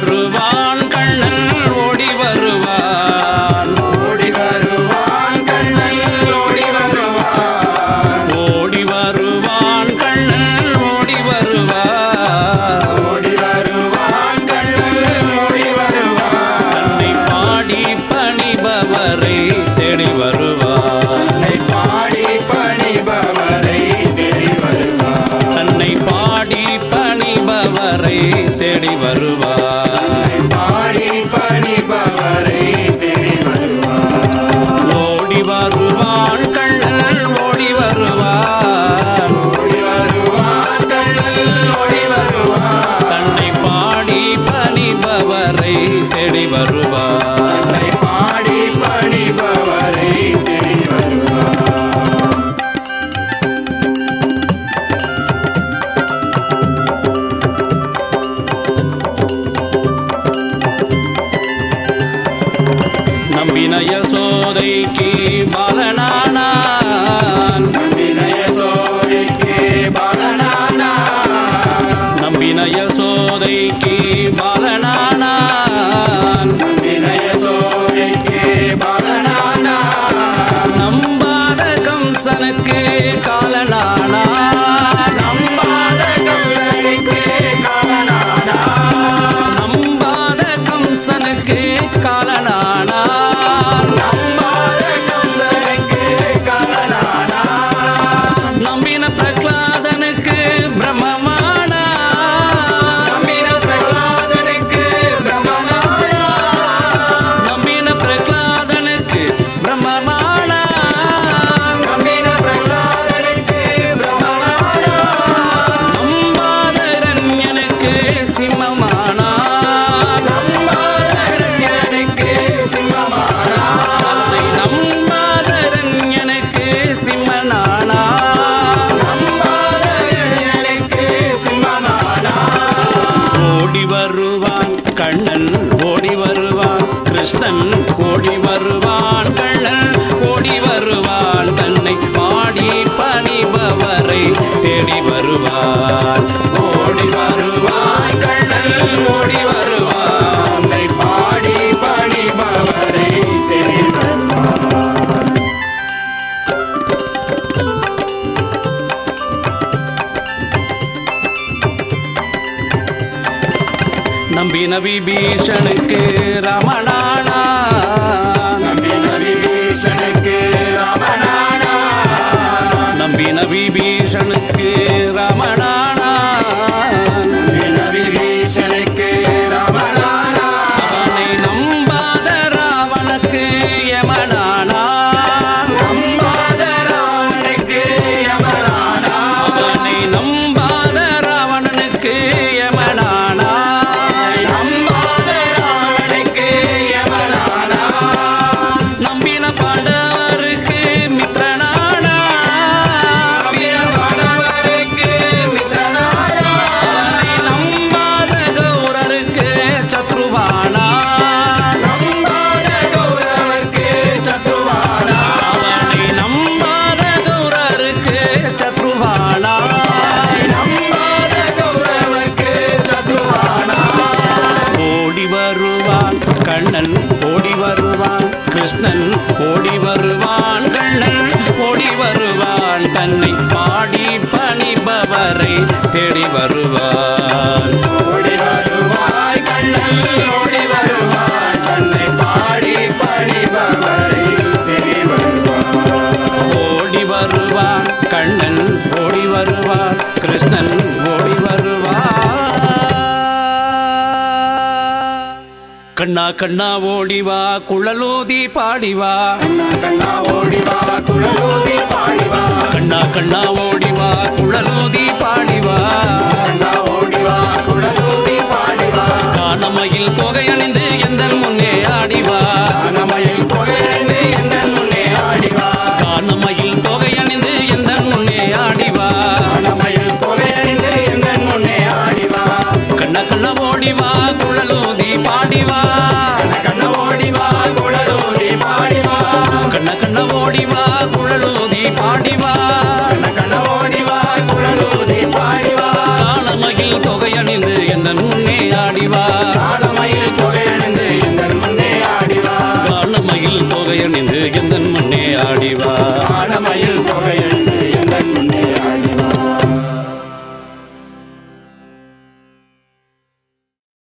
தரும நம்பினய சோதைக்கு பாலனானான். நம்பினய சோதைக்கு பாலனானான். நம்பினய சோதைக்கு பாலனான் நம்பின விபீஷனுக்கு ரமணா வருவான் ஓடி வருவாய் கண்ணன் ஓடி வருவான் தன்னை பாடி பணிபவரை ஓடி வருவான் கண்ணன் ஓடி வருவான் கிருஷ்ணன் ஓடி வருவான் கண்ணா கண்ணா ஓடிவா குழலூதி பாடிவா கண்ணா கண்ணா ஓடிவா குழலூதி ஓடிவா குழலோதி பாடிவா கண்ண ஓடிவா குழலோதி பாடிவா கண்ண கண்ண ஓடிவா குழலோதி பாடிவா கண்ண கண்ண ஓடிவா குழலோதி பாடிவா காலமகில் தொகையணிந்து எந்த முன்னே ஆடிவா காலமயில் தொகையணிந்து எந்த முன்னே ஆடிவா காலமயில் தொகையணிந்து எந்த முன்னே ஆடிவா காலமயில் தொகையணி